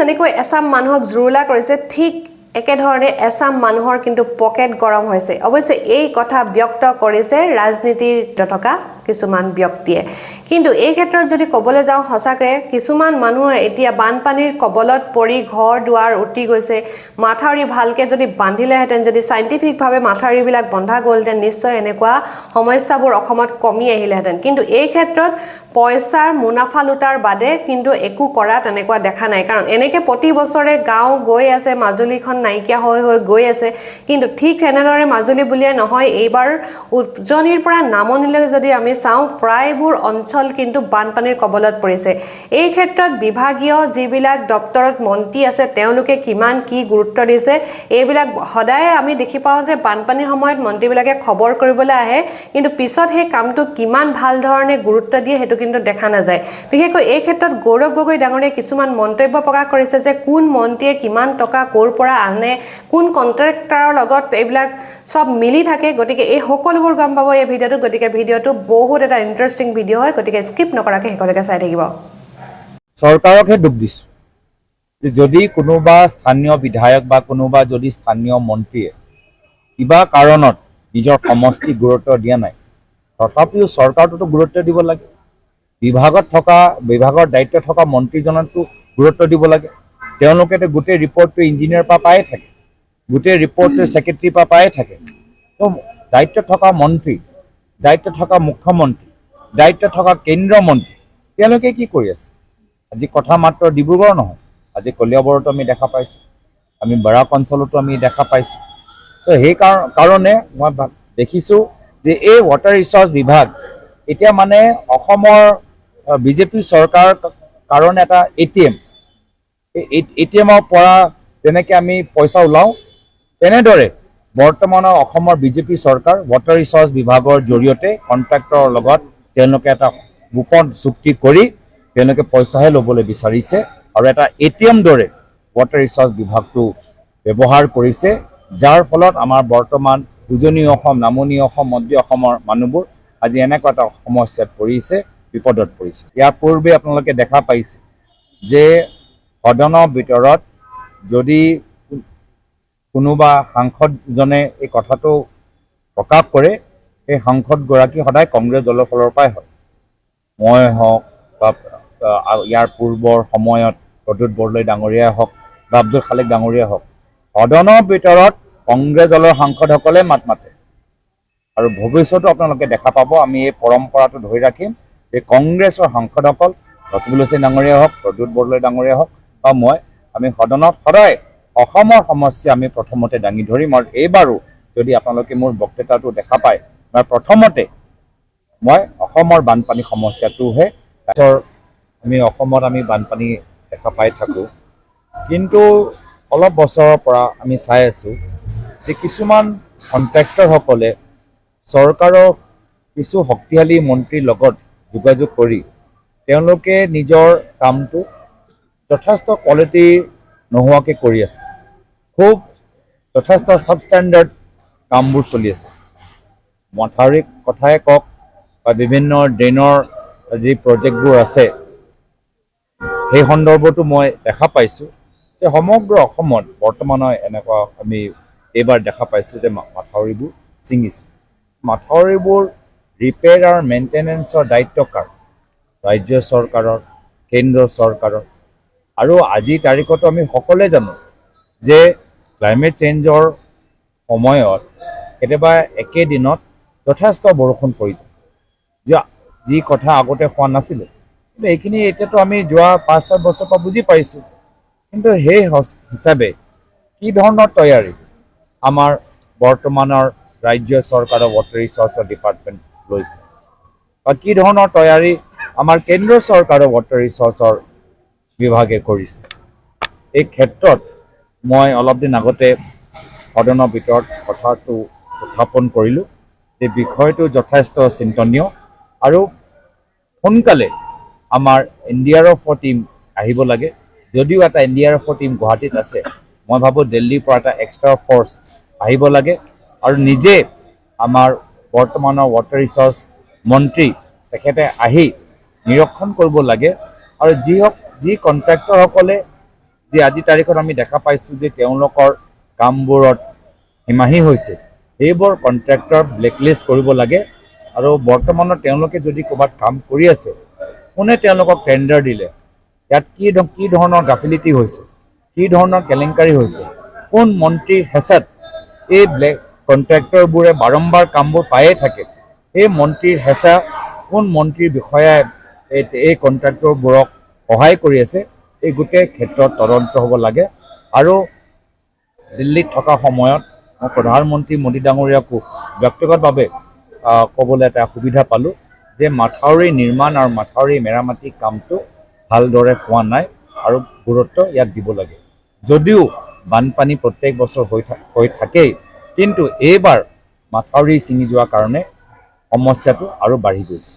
যেনেকৈ এচাম মানুহক জুৰুলা কৰিছে, ঠিক একেধৰণে এচাম মানুহৰ কিন্তু পকেট গৰম হৈছে। অৱশ্যে, এই কথা ব্যক্ত কৰিছে ৰাজনীতিত থকা কিছুমান ব্যক্তিয়ে। কিন্তু এই ক্ষেত্ৰত যদি ক'বলৈ যাওঁ সঁচাকৈ কিছুমান মানুহৰ এতিয়া বানপানীৰ কবলত পৰি ঘৰ দুৱাৰ উটি গৈছে। মাথাউৰি ভালকৈ যদি বান্ধিলেহেঁতেন যদি চাইণ্টিফিকভাৱে মাথাউৰিবিলাক বন্ধা গ'লহেঁতেন নিশ্চয় এনেকুৱা সমস্যাবোৰ অসমত কমি আহিলেহেঁতেন। কিন্তু এই ক্ষেত্ৰত পইচাৰ মুনাফা লুটাৰ বাদে কিন্তু একো কৰা তেনেকুৱা দেখা নাই। কাৰণ এনেকৈ প্ৰতি বছৰে গাঁও গৈ আছে মাজুলীখন নাইকিয়া হৈ হৈ গৈ আছে। কিন্তু ঠিক এনেদৰে মাজুলী বুলিয়ে নহয় এইবাৰ উজনিৰ পৰা নামনিলৈ যদি আমি চাওঁ প্ৰায়বোৰ অঞ্চল কিন্তু বানপানীৰ কবলত পৰিছে। এই ক্ষেত্ৰত বিভাগীয় যিবিলাক দপ্তৰত মন্ত্ৰী আছে, তেওঁলোকে কিমান কি গুৰুত্ব দিছে, এইবিলাক সদায় আমি দেখি পাওঁ যে বানপানীৰ সময়ত মন্ত্ৰীবিলাকে খবৰ কৰিবলৈ আহে, কিন্তু পিছত সেই কামটো কিমান ভালো ধৰণে গুৰুত্ব দিয়ে সেইটো কিন্তু দেখা নাযায়। বিশেষকৈ এই ক্ষেত্ৰত গৌৰৱ গগৈ ডাঙৰীয়াই কিছুমান মন্তব্য প্ৰকাশ কৰিছে যে কোন মন্ত্ৰীয়ে কিমান টকা ক'ৰ পৰা আনে, কোন কণ্ট্ৰেক্টাৰৰ লগত এইবিলাক চব মিলি থাকে, গতিকে এই সকলোবোৰ গম পাব এই ভিডিঅ'টোত। গতিকে ভিডিঅ'টো বহুত এটা ইণ্টাৰেষ্টিং ভিডিঅ' হয়, গতিকে স্কিপ নকৰাকৈ শেষলৈকে চাই থাকিব। চৰকাৰকহে দুখ দিছোঁ যদি কোনোবা স্থানীয় বিধায়ক বা কোনোবা যদি স্থানীয় মন্ত্ৰীয়ে কিবা কাৰণত নিজৰ সমষ্টিক গুৰুত্ব দিয়া নাই, তথাপিও চৰকাৰটোতো গুৰুত্ব দিব লাগে। বিভাগত থকা, বিভাগৰ দায়িত্ব থকা মন্ত্ৰীজনকতো গুৰুত্ব দিব লাগে। তেওঁলোকেতো গোটেই ৰিপৰ্টটো ইঞ্জিনিয়াৰৰ পৰা পায়ে থাকে, গোটেই ৰিপৰ্টটো ছেক্ৰেটেৰীৰ পৰা পায়ে থাকে। তো দায়িত্বত থকা মন্ত্ৰী, দায়িত্বত থকা মুখ্যমন্ত্ৰী দায়িত্বত থকা কেন্দ্ৰীয় মন্ত্ৰী তেওঁলোকে কি কৰি আছে? আজি কথা মাত্ৰ ডিব্ৰুগড় নহয়, আজি কলিয়াবৰতো আমি দেখা পাইছোঁ। আমি বৰাক অঞ্চলতো আমি দেখা পাইছোঁ। তো সেই কাৰ- কাৰণে মই দেখিছোঁ যে এই ৱাটাৰ ৰিচৰ্চ বিভাগ এতিয়া মানে অসমৰ বিজেপি চৰকাৰ কাৰণে এটা এ টি এম। এ টি এমৰ পৰা যেনেকৈ আমি পইচা ওলাওঁ, তেনেদৰে বৰ্তমানৰ অসমৰ বিজেপি চৰকাৰ ৱাটাৰ ৰিচৰ্চ বিভাগৰ জৰিয়তে কণ্ট্ৰেক্টৰৰ লগত তেওঁলোকে এটা গোপন চুক্তি কৰি তেওঁলোকে পইচাহে ল'বলৈ বিচাৰিছে আৰু এটা এ টি এম দৰে ৱাটাৰ ৰিচৰ্চ বিভাগটো ব্যৱহাৰ কৰিছে, যাৰ ফলত আমাৰ বৰ্তমান উজনি অসম নামনি অসম মধ্য অসমৰ মানুহবোৰ আজি এনেকুৱা এটা সমস্যাত পৰিছে, বিপদত পৰিছে। ইয়াৰ পূৰ্বে আপোনালোকে দেখা পাইছে যে সদনৰ ভিতৰত যদি কোনোবা সাংসদজনে এই কথাটো প্ৰকাশ কৰে সেই সাংসদগৰাকী সদায় কংগ্ৰেছ দলৰ ফালৰ পৰাই হয়। মই হওক বা ইয়াৰ পূৰ্বৰ সময়ত প্ৰদ্যুৎ বৰদলৈ ডাঙৰীয়াই হওক বা আব্দুল খালেক ডাঙৰীয়াই হওক সদনৰ ভিতৰত কংগ্ৰেছ দলৰ সাংসদসকলে মাত মাতে। আৰু ভৱিষ্যতো আপোনালোকে দেখা পাব আমি এই পৰম্পৰাটো ধৰি ৰাখিম যে কংগ্ৰেছৰ সাংসদসকল ৰকিবুল হুছেইন ডাঙৰীয়া হওক প্ৰদ্যুৎ বৰদলৈ ডাঙৰীয়া হওক বা মই আমি সদনত সদায় অসমৰ সমস্যা আমি প্ৰথমতে দাঙি ধৰিম। আৰু এইবাৰো যদি আপোনালোকে মোৰ বক্তৃতাটো দেখা পায় মই প্ৰথমতে মই অসমৰ বানপানী সমস্যাটোহে আমি অসমত আমি বানপানী দেখা পাই থাকোঁ। কিন্তু অলপ বছৰৰ পৰা আমি চাই আছোঁ যে কিছুমান কণ্ট্ৰেক্টৰসকলে চৰকাৰৰ কিছু শক্তিশালী মন্ত্ৰীৰ লগত যোগাযোগ কৰি তেওঁলোকে নিজৰ কামটো যথেষ্ট কোৱালিটি নোহোৱাকৈ কৰি আছে। খুব যথেষ্ট ছাবষ্টেণ্ডাৰ্ড কামবোৰ চলি আছে। মথাউৰি কথাই কওক বা বিভিন্ন ড্ৰেইনৰ যি প্ৰজেক্টবোৰ আছে সেই সন্দৰ্ভতো মই দেখা পাইছোঁ যে সমগ্ৰ অসমত বৰ্তমানৰ এনেকুৱা আমি এইবাৰ দেখা পাইছোঁ যে মাথাউৰিবোৰ ছিঙিছে। মাথাউৰিবোৰ ৰিপেয়াৰ আৰু মেইনটেনেঞ্চৰ দায়িত্ব কাৰ? ৰাজ্য চৰকাৰৰ কেন্দ্ৰ চৰকাৰৰ। আৰু আজিৰ তাৰিখতো আমি সকলোৱে জানো যে ক্লাইমেট চেঞ্জৰ সময়ত কেতিয়াবা একেদিনত যথেষ্ট বৰষুণ পৰি যায়। যে যি কথা আগতে হোৱা নাছিলে। কিন্তু এইখিনি এতিয়াতো আমি যোৱা পাঁচ ছয় বছৰৰ পৰা বুজি পাইছোঁ। কিন্তু সেই হিচাপে কি ধৰণৰ তৈয়াৰী? আমাৰ বৰ্তমানৰ ৰাজ্য চৰকাৰৰ ৱাটাৰ ৰিচৰ্চৰ ডিপাৰ্টমেণ্ট লৈছে। বা কি ধৰণৰ তৈয়াৰী আমাৰ কেন্দ্ৰ চৰকাৰৰ ৱাটাৰ ৰিচৰ্চৰ বিভাগে কৰিছে। এই ক্ষেত্ৰত মই অলপ দিন আগতে সদনৰ ভিতৰত কথাটো উত্থাপন কৰিলোঁ। এই বিষয়টো যথেষ্ট চিন্তনীয় আৰু সোনকালে আমাৰ এন ডি আৰ আহিব লাগে। যদিও এটা এন ডি আৰ গুৱাহাটীত আছে, মই ভাবোঁ দিল্লীৰ পৰা এটা এক্সট্ৰা ফ'ৰ্চ আহিব লাগে আৰু নিজে আমাৰ বৰ্তমানৰ ৱাটাৰ ৰিচৰ্চ মন্ত্ৰী তেখেতে আহি নিৰীক্ষণ কৰিব লাগে আৰু যি হওক, যি কণ্ট্ৰেক্টৰসকলে যে আজিৰ তাৰিখত আমি দেখা পাইছোঁ যে তেওঁলোকৰ কামবোৰত হিমাহী হৈছে সেইবোৰ কণ্ট্ৰেক্টৰ ব্লেকলিষ্ট কৰিব লাগে। আৰু বৰ্তমানত তেওঁলোকে যদি ক'ৰবাত কাম কৰি আছে, কোনে তেওঁলোকক টেণ্ডাৰ দিলে? ইয়াত কি কি ধৰণৰ গাফিলিটি হৈছে? কি ধৰণৰ কেলেংকাৰী হৈছে? কোন মন্ত্ৰীৰ হেঁচাত এই ব্লেক কণ্ট্ৰেক্টৰবোৰে বাৰম্বাৰ কামবোৰ পায়ে থাকে? সেই মন্ত্ৰীৰ হেঁচা কোন মন্ত্ৰীৰ বিষয়াই এই এই কণ্ট্ৰেক্টৰবোৰক সহায় কৰি আছে, এই গোটেই ক্ষেত্ৰত তদন্ত হ'ব লাগে। আৰু দিল্লীত থকা সময়ত প্ৰধানমন্ত্ৰী মোদী ডাঙৰীয়াকো ব্যক্তিগতভাৱে ক'বলৈ এটা সুবিধা পালোঁ যে মাথাউৰি নিৰ্মাণ আৰু মাথাউৰি মেৰামতি কামটো ভালদৰে হোৱা নাই আৰু গুৰুত্ব ইয়াত দিব লাগে। যদিও বানপানী প্ৰত্যেক বছৰ হৈ হৈ থাকেই, কিন্তু এইবাৰ মাথাউৰি ছিঙি যোৱাৰ কাৰণে সমস্যাটো আৰু বাঢ়ি গৈছে।